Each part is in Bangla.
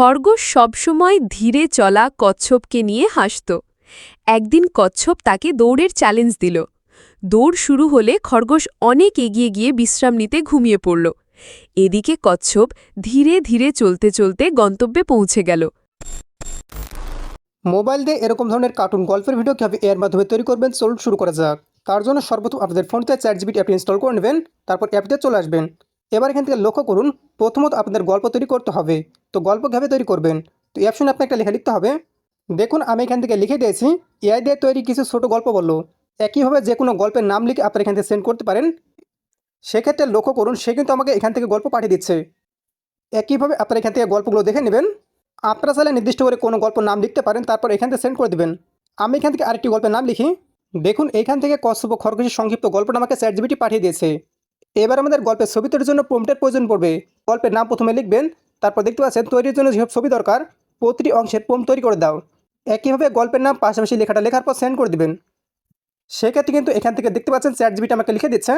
খরগোশ সবসময় ধীরে চলা কচ্ছপকে নিয়ে হাসত। একদিন কচ্ছপ তাকে দৌড়ের চ্যালেঞ্জ দিল। দৌড় শুরু হলে খরগোশ অনেক এগিয়ে গিয়ে বিশ্রাম নিতে ঘুমিয়ে পড়ল। এদিকে কচ্ছপ ধীরে ধীরে চলতে চলতে গন্তব্যে পৌঁছে গেল। মোবাইল দিয়ে এরকম ধরনের কার্টুন গল্পের ভিডিও কীভাবে এর মাধ্যমে তৈরি করবেন? চলুন শুরু করা যাক। তার জন্য সর্বপ্রথম আপনাদের ফোনতে চ্যাট জিবিটি অ্যাপটি ইনস্টল করে নেবেন, তারপর অ্যাপটিতে চলে আসবেন। এবার এখান থেকে লক্ষ্য করুন, প্রথমত আপনাদের গল্প তৈরি করতে হবে। তো গল্প কীভাবে তৈরি করবেন? তো এই অপশনে আপনি একটা লেখা লিখতে হবে। দেখুন, আমি এখান থেকে লিখে দিয়েছি এআই দিয়ে তৈরি কিছু ছোট গল্প বলল। একইভাবে যে কোনো গল্পের নাম লিখে আপনারা এখান থেকে সেন্ড করতে পারেন। সেক্ষেত্রে লক্ষ্য করুন, সে কিন্তু আমাকে এখান থেকে গল্প পাঠিয়ে দিচ্ছে। একইভাবে আপনারা এখান থেকে গল্পগুলো দেখে নেবেন। আপনারা চাইলে নির্দিষ্ট করে কোনো গল্প নাম লিখতে পারেন, তারপর এখান থেকে সেন্ড করে দেবেন। আমি এখান থেকে আরেকটি গল্পের নাম লিখি। দেখুন, এখান থেকে কশ্যপ খরগোশের সংক্ষিপ্ত গল্পটা আমাকে চ্যাট জিবিটি পাঠিয়ে দিয়েছে। এবার আমাদের গল্পের ছবি তৈরির জন্য প্রম্পটের প্রয়োজন পড়বে। গল্পের নাম প্রথমে লিখবেন, তারপর দেখতে পাচ্ছেন তৈরির জন্য যেসব ছবি দরকার, প্রতিটি অংশের প্রম তৈরি করে দাও। একইভাবে গল্পের নাম পাশাপাশি লেখাটা লেখার পর সেন্ড করে দেবেন। সেক্ষেত্রে কিন্তু এখান থেকে দেখতে পাচ্ছেন চ্যাট জিবিটি আমাকে লিখে দিচ্ছে।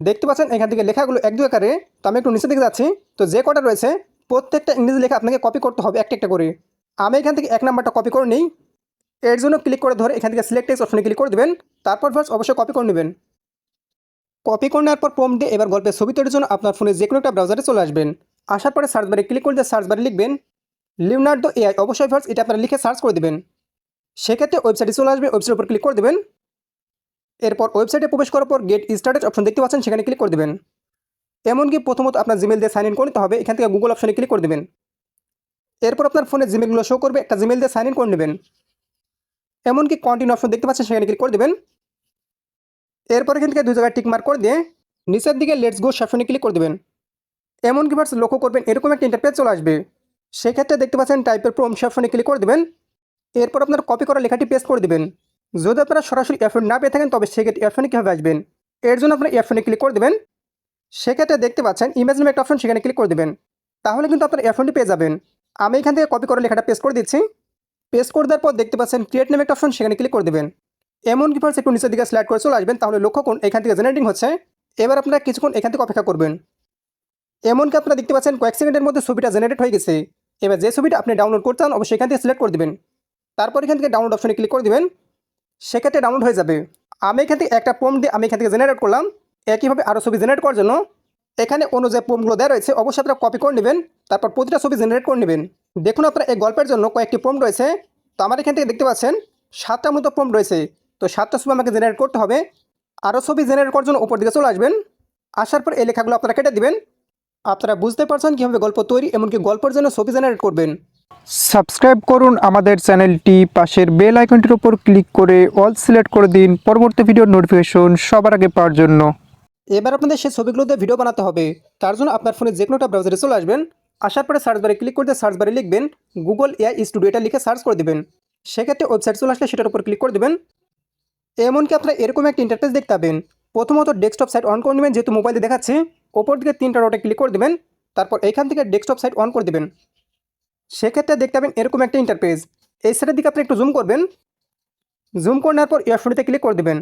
দেখতে পাচ্ছেন এখান থেকে লেখাগুলো এক দু আকারে, তো আমি একটু নিচে দিকে যাচ্ছি। তো যে কটা রয়েছে, প্রত্যেকটা ইংরেজি লেখা আপনাকে কপি করতে হবে একটা একটা করে। আমি এখান থেকে এক নাম্বারটা কপি করে নিই। এর জন্য ক্লিক করে ধরে এখান থেকে সিলেক্ট অপশনে ক্লিক করে দেবেন। তারপর ফার্স্ট অবশ্যই কপি করে নেবেন। কপি করে নেওয়ার পর প্রম দিয়ে এবার গল্পের ছবি তৈরির জন্য আপনার ফোনে যে কোনো একটা ব্রাউজারে চলে আসবেন। আসার পরে সার্চ বারে ক্লিক করে দিয়ে সার্চ বারে লিখবেন লিওনার্ডো এআই অবশ্যই ফার্স্ট এটা আপনারা লিখে সার্চ করে দেবেন। সেক্ষেত্রে ওয়েবসাইটে চলে আসবে ওয়েবসাইটের উপর ক্লিক করে দেবেন। এরপর ওয়েবসাইটে প্রবেশ করার পর গেট স্টার্টেড অপশন দেখতে পাচ্ছেন, সেখানে ক্লিক করে দেবেন। এমনকি প্রথমত আপনার জিমেল দিয়ে সাইন ইন করে নিতে হবে, এখান থেকে গুগল অপশনে ক্লিক করে দেবেন। এরপর আপনার ফোনে জিমেলগুলো শো করবে, একটা জিমেল দিয়ে সাইন ইন করে নেবেন। এমনকি কন্টিনিউ অপশন দেখতে পাচ্ছেন, সেখানে ক্লিক করে দেবেন। এরপর এখান থেকে দুই জায়গায় টিক মার্ক করে দিয়ে নিচের দিকে লেটস গো অপশনে ক্লিক করে দেবেন। এমনকি ভার্স লক্ষ্য করবেন, এরকম একটা ইন্টারপেজ চলে আসবে। সেক্ষেত্রে দেখতে পাচ্ছেন টাইপের প্রোম অপশনে ক্লিক করে দেবেন। এরপর আপনার কপি করা লেখাটি পেস্ট করে দেবেন। যদি আপনারা সরাসরি এয়ারফোন না পেয়ে থাকেন, তবে সেক্ষেত্রে এয়ারফোনে কীভাবে আসবেন? এর জন্য আপনারা এয়ারফোনে ক্লিক করে দেবেন। সেক্ষেত্রে দেখতে পাচ্ছেন ইমেজ নামে একটা অপশন সেখানে ক্লিক করে দেবেন। তাহলে কিন্তু আপনার এয়ারফোনটি পেয়ে যাবেন। আমি এখান থেকে কপি করে লেখাটা পেস্ট করে দিচ্ছি। পেস্ট করে দেওয়ার পর দেখতে পাচ্ছেন ক্রিয়েট নামে একটা অপশন সেখানে ক্লিক করে দেবেন। এমন কি ফার্স্ট একটু নিচের দিকে স্লাইড করে চলে আসবেন, তাহলে লক্ষ্য করুন, এখান থেকে জেনারেটিং হচ্ছে। এবার আপনারা কিছুক্ষণ এখান থেকে অপেক্ষা করবেন। এমনকি আপনারা দেখতে পাচ্ছেন, কয়েক সেকেন্ডের মধ্যে ছবিটা জেনারেট হয়ে গেছে। এবার যে ছবিটা আপনি ডাউনলোড করতে চান, অবশ্যই এখান থেকে সিলেক্ট করে দেবেন। তারপর এখান থেকে ডাউনলোড অপশনে ক্লিক করে দেবেন। সেক্ষেত্রে ডাউনলোড হয়ে যাবে। আমি এখান থেকে একটা পোম দিয়ে আমি এখান থেকে জেনারেট করলাম। একইভাবে আরও ছবি জেনারেট করার জন্য এখানে অন্য যে পোমগুলো দেওয়া রয়েছে, অবশ্যই আপনারা কপি করে নেবেন। তারপর প্রতিটা ছবি জেনারেট করে নেবেন। দেখুন আপনারা এই গল্পের জন্য কয়েকটি পোম রয়েছে। তো আমার এখান থেকে দেখতে পাচ্ছেন, সাতটা মতো পোম রয়েছে। তো সাতটা ছবি আমাকে জেনারেট করতে হবে। আরও ছবি জেনারেট করার জন্য উপর দিকে চলে আসবেন। আসার পর এই লেখাগুলো আপনারা কেটে দিবেন। আপনারা বুঝতে পারছেন কীভাবে গল্প তৈরি এমনকি গল্পের জন্য ছবি জেনারেট করবেন। সাবস্ক্রাইব করুন আমাদের চ্যানেলটি। পাশের বেল আইকনটির উপর ক্লিক করে অল সিলেক্ট করে দিন। পরবর্তী ভিডিওর নোটিফিকেশন সবার আগে পাওয়ার জন্য। এবার আপনাদের সেই ছবিগুলোতে ভিডিও বানাতে হবে। তার জন্য আপনার ফোনে যে কোনোটা ব্রাউজারে চলে আসবেন। আসার পরে সার্চ বারে ক্লিক করতে সার্চ বারে লিখবেন গুগল এআই স্টুডিও এটা লিখে সার্চ করে দেবেন। সেক্ষেত্রে ওয়েবসাইট চলে আসলে সেটার উপর ক্লিক করে দেবেন। এমনকি আপনারা এরকম একটা ইন্টারফেস দেখতে পাবেন। প্রথমত ডেস্কটপ সাইট অন করে নেবেন, যেহেতু মোবাইলে দেখাচ্ছে। ওপর দিকে তিনটা রোটে ক্লিক করে দেবেন। তারপর এইখান থেকে ডেস্কটপ সাইট অন করে দেবেন। সেক্ষেত্রে দেখতে পাবেন এরকম একটা ইন্টারফেস এই সাইডের দিকে আপনি একটু জুম করবেন। জুম করে নেওয়ার পর ইয়ারফোনিতে ক্লিক করে দেবেন।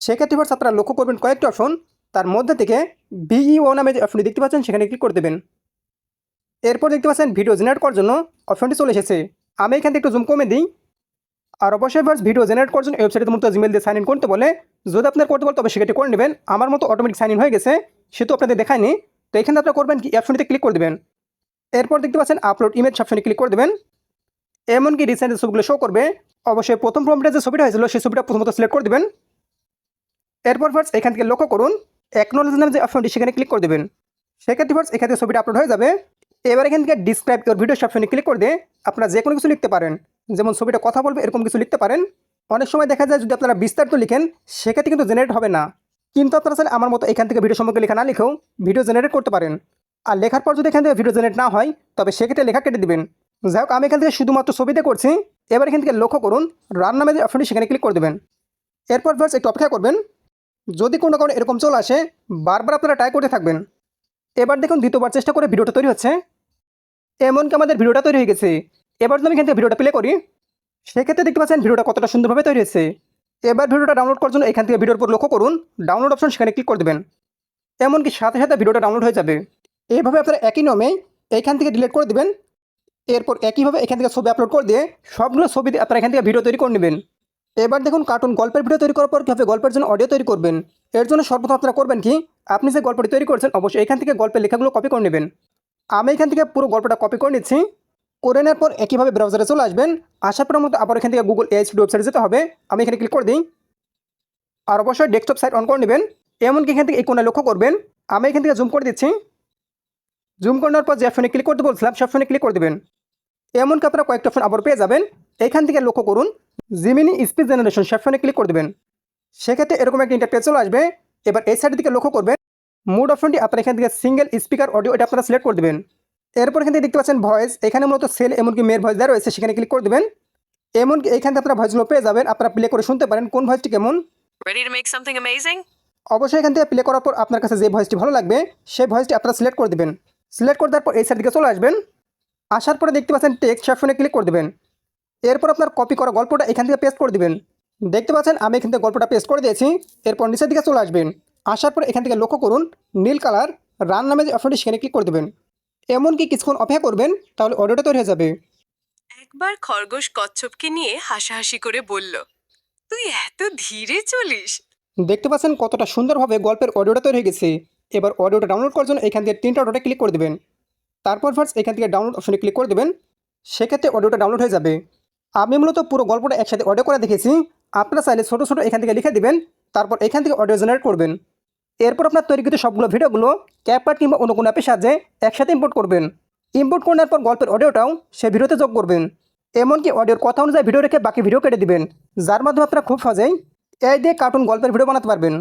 সেক্ষেত্রে ফার্স্ট আপনারা লক্ষ্য করবেন কয়েকটি অপশন তার মধ্যে থেকে ভিইও নামে যে অপশনটি দেখতে পাচ্ছেন, সেখানে ক্লিক করে দেবেন। এরপর দেখতে পাচ্ছেন ভিডিও জেনারেট করার জন্য অপশনটি চলে এসেছে। আমি এখান থেকে একটু জুম কমে দিই। আর অবশ্যই ফার্স্ট ভিডিও জেনারেট করার জন্য ওয়েবসাইটের মতো জিমেল দিয়ে সাইন ইন করতে বলে। যদি আপনার করতে বলে, তবে সেক্ষেত্রে করে নেবেন। আমার মতো অটোমেটিক সাইন ইন হয়ে গেছে, সে তো আপনাদের দেখায়নি। তো এখানে আপনারা করবেন কি? অপশনটিতে ক্লিক করে দেবেন। এরপর দেখতে পাচ্ছেন আপলোড ইমেজ অপশনে ক্লিক করে দেবেন। এমনকি রিসেন্ট ছবিগুলো শো করবে, অবশ্যই প্রথম প্রমটা যে ছবিটা হয়েছিল, সেই ছবিটা প্রথমত সিলেক্ট করে দেবেন। এরপর ফার্স্ট এখান থেকে লক্ষ্য করুন অ্যাকনোলজ নামে যে অপশনটি সেখানে ক্লিক করে দেবেন। সেক্ষেত্রে ফার্স্ট এখান থেকে ছবিটা আপলোড হয়ে যাবে। এবার এখান থেকে ডিসক্রাইব ইউর ভিডিও অপশনে ক্লিক করে দিয়ে আপনারা যে কোনো কিছু লিখতে পারেন। যেমন ছবিটা কথা বলবে, এরকম কিছু লিখতে পারেন। অনেক সময় দেখা যায় যদি আপনারা বিস্তারিত লিখেন, সেক্ষেত্রে কিন্তু জেনারেট হবে না। কিন্তু আপনারা চাইলে আমার মতো এখান থেকে ভিডিও সম্পর্কে লেখা না লিখেও ভিডিও জেনারেট করতে পারেন। আর লেখার পর যদি এখান থেকে ভিডিও জেনারেট না হয়, তবে সেক্ষেত্রে লেখা কেটে দিবেন। যাই হোক, আমি এখান থেকে শুধুমাত্র ছবিতে করছি। এবার এখান থেকে লক্ষ্য করুন রান নামে যে অপশনটি সেখানে ক্লিক করে দেবেন। এরপর ভার্স একটু অপেক্ষা করবেন। যদি কোনো কারণে এরকম চলে আসে, বারবার আপনারা ট্রাই করতে থাকবেন। এবার দেখুন, দ্বিতীয়বার চেষ্টা করে ভিডিওটা তৈরি হচ্ছে। এমনকি আমাদের ভিডিওটা তৈরি হয়ে গেছে। এবার যদি আমি এখান থেকে ভিডিওটা প্লে করি, সেক্ষেত্রে দেখতে পাচ্ছেন ভিডিওটা কতটা সুন্দরভাবে তৈরি হয়েছে। এবার ভিডিওটা ডাউনলোড করার জন্য এখান থেকে ভিডিওর উপর লক্ষ্য করুন ডাউনলোড অপশন সেখানে ক্লিক করে দেবেন। এমনকি সাথে সাথে ভিডিওটা ডাউনলোড হয়ে যাবে। এইভাবে আপনারা একই নিয়মে এইখান থেকে ডিলিট করে দিবেন। এরপর একইভাবে এখান থেকে ছবি আপলোড করে দিয়ে সবগুলো ছবি আপনারা এখান থেকে ভিডিও তৈরি করে নেবেন। এবার দেখুন কার্টুন গল্পের ভিডিও তৈরি করার পর কীভাবে গল্পের জন্য অডিও তৈরি করবেন। এর জন্য সর্বপ্রথম আপনারা করবেন কি, আপনি যে গল্পটি তৈরি করছেন, অবশ্যই এখান থেকে গল্পের লেখাগুলো কপি করে নেবেন। আমি এখান থেকে পুরো গল্পটা কপি করে নিচ্ছি। করে নেওয়ার পর একইভাবে ব্রাউজারে চলে আসবেন। আসার পর মতো আবার এখান থেকে গুগল স্টুডিও ওয়েবসাইটে যেতে হবে। আমি এখানে ক্লিক করে দিই। আর অবশ্যই ডেস্কটপ সাইট অন করে নেবেন। এমনকি এখান থেকে এই কোণে লক্ষ্য করবেন। আমি এখান থেকে জুম করে দিচ্ছি। জুম করার পর যে অপশনে ক্লিক করতে বলছিলাম, সে অপশনে ক্লিক করে দেবেন। এমনকি আপনারা কয়েকটা অপশন আবার পেয়ে যাবেন। এখান থেকে লক্ষ্য করুন জিমিনি স্পিচ জেনারেশন সে অপশনে ক্লিক করে দেবেন। সেক্ষেত্রে এরকম একটা ইন্টারপেজ চলে আসবে। এবার এই সাইডের দিকে লক্ষ্য করবেন। মুড অপশনটি আপনারা এখান থেকে সিঙ্গেল স্পিকার অডিও এটা আপনারা সিলেক্ট করে দেবেন। এরপর এখান থেকে দেখতে পাচ্ছেন ভয়েস এখানে মূলত সেল এমনকি মেয়ের ভয়েস দেওয়া রয়েছে সেখানে ক্লিক করে দেবেন। এমনকি এখান থেকে আপনারা ভয়েসগুলো পেয়ে যাবেন। আপনারা প্লে করে শুনতে পারেন কোন ভয়েসটি কেমন? অবশ্যই এখান থেকে প্লে করার পর আপনার কাছে যে ভয়েসটি ভালো লাগবে সেই ভয়েসটি আপনারা সিলেক্ট করে দেবেন। সিলেক্ট করে দেওয়ার পর এই সাইড দিকে চলে আসবেন। আসার পরে দেখতে পাচ্ছেন টেক্সট অপশনে ক্লিক করে দেবেন। এরপর আপনার কপি করা গল্পটা এখান থেকে পেস্ট করে দিবেন। দেখতে পাচ্ছেন আমি এখান থেকে গল্পটা পেস্ট করে দিয়েছি। এরপর নিচের দিকে চলে আসবেন। আসার পর এখান থেকে লক্ষ্য করুন নীল কালার রান নামে যে অপশনটি সেখানে ক্লিক করে দেবেন। এমনকি কিছুক্ষণ অপেক্ষা করবেন তাহলে অডিওটা তৈরি হয়ে যাবে। একবার খরগোশ কচ্ছপকে নিয়ে হাসাহাসি করে বলল তুই এত ধীরে চলিস? দেখতে পাচ্ছেন কতটা সুন্দরভাবে গল্পের অডিওটা তৈরি হয়ে গেছে। এবার অডিওটা ডাউনলোড করার জন্য এখান থেকে তিনটা অডিওটা ক্লিক করে দেবেন। তারপর ফার্স্ট এখান থেকে ডাউনলোড অপশনে ক্লিক করে দেবেন। সেক্ষেত্রে অডিওটা ডাউনলোড হয়ে যাবে। আমি মূলত পুরো গল্পটা একসাথে অডিও করে দেখেছি আপনারা চাইলে ছোটো ছোটো এখান থেকে লিখে দিবেন। তারপর এখান থেকে অডিও জেনারেট করবেন। এরপর আপনার তৈরিকৃত সবগুলো ভিডিওগুলো ক্যাপকাট কিংবা অন্য কোনো অ্যাপের সাহায্যে একসাথে ইম্পোর্ট করবেন। ইম্পোর্ট করার পর গল্পের অডিওটাও সেই ভিডিওতে যোগ করবেন। এমনকি অডিওর কথা অনুযায়ী ভিডিও রেখে বাকি ভিডিও কেটে দিবেন, যার মাধ্যমে আপনারা খুব সহজেই এই দিয়ে কার্টুন গল্পের ভিডিও বানাতে পারবেন।